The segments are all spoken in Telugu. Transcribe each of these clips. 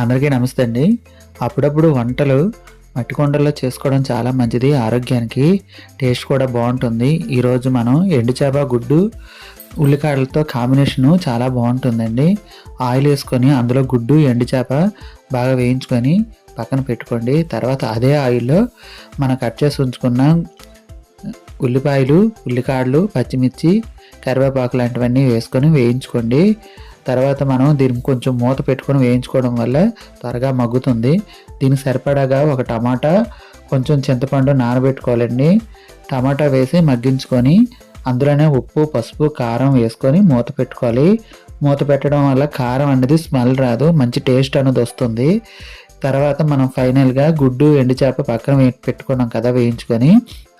అందరికీ నమస్తే అండి. అప్పుడప్పుడు వంటలు మట్టి కొండల్లో చేసుకోవడం చాలా మంచిది ఆరోగ్యానికి టేస్ట్ కూడా బాగుంటుంది. ఈరోజు మనం ఎండు చేప గుడ్డు ఉల్లికాడలతో కాంబినేషను చాలా బాగుంటుందండి. ఆయిల్ వేసుకొని అందులో గుడ్డు ఎండు చేప బాగా వేయించుకొని పక్కన పెట్టుకోండి. తర్వాత అదే ఆయిల్లో మనం కట్ చేసి ఉంచుకున్న ఉల్లిపాయలు ఉల్లికాడలు పచ్చిమిర్చి కరివేపాకు లాంటివన్నీ వేసుకొని వేయించుకోండి. తర్వాత మనం దీనికి కొంచెం మూత పెట్టుకొని వేయించుకోవడం వల్ల త్వరగా మగ్గుతుంది. దీనికి సరిపడాగా ఒక టమాటా కొంచెం చింతపండు నానబెట్టుకోవాలండి. టమాటా వేసి మగ్గించుకొని అందులోనే ఉప్పు పసుపు కారం వేసుకొని మూత పెట్టుకోవాలి. మూత పెట్టడం వల్ల కారం అనేది స్మెల్ రాదు మంచి టేస్ట్ అనేది వస్తుంది. తర్వాత మనం ఫైనల్గా గుడ్డు ఎండు చేప పక్కన పెట్టుకున్నాం కదా వేయించుకొని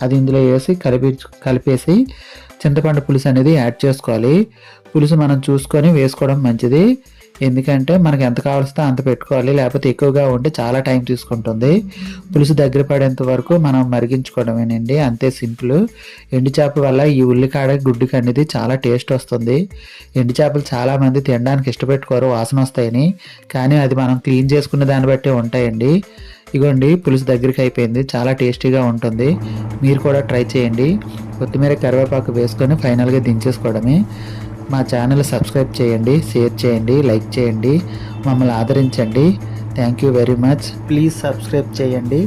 అది ఇందులో వేసి కలిపి కలిపేసి చింతపండు పులుసు అనేది యాడ్ చేసుకోవాలి. పులుసు మనం చూసుకొని వేసుకోవడం మంచిది. ఎందుకంటే మనకి ఎంత కావాల్సితే అంత పెట్టుకోవాలి లేకపోతే ఎక్కువగా ఉంటే చాలా టైం తీసుకుంటుంది. పులుసు దగ్గర పడేంత వరకు మనం మరిగించుకోవడమేనండి అంతే సింపుల్. ఎండు చేప వల్ల ఈ ఉల్లికాడ గుడ్డుకి అనేది చాలా టేస్ట్ వస్తుంది. ఎండు చేపలు చాలామంది తినడానికి ఇష్టపెట్టుకోరు వాసన వస్తాయని. కానీ అది మనం క్లీన్ చేసుకునే దాన్ని బట్టి ఉంటాయండి. ఇగోండి పులుసు దగ్గరికి అయిపోయింది చాలా టేస్టీగా ఉంటుంది. మీరు కూడా ట్రై చేయండి. కొత్తిమీర కరివేపాకు వేసుకొని ఫైనల్గా దించేసుకోవడమే. మా ఛానల్ సబ్స్క్రైబ్ చేయండి షేర్ చేయండి లైక్ చేయండి మమ్మల్ని ఆదరించండి. Thank you very much please subscribe చేయండి.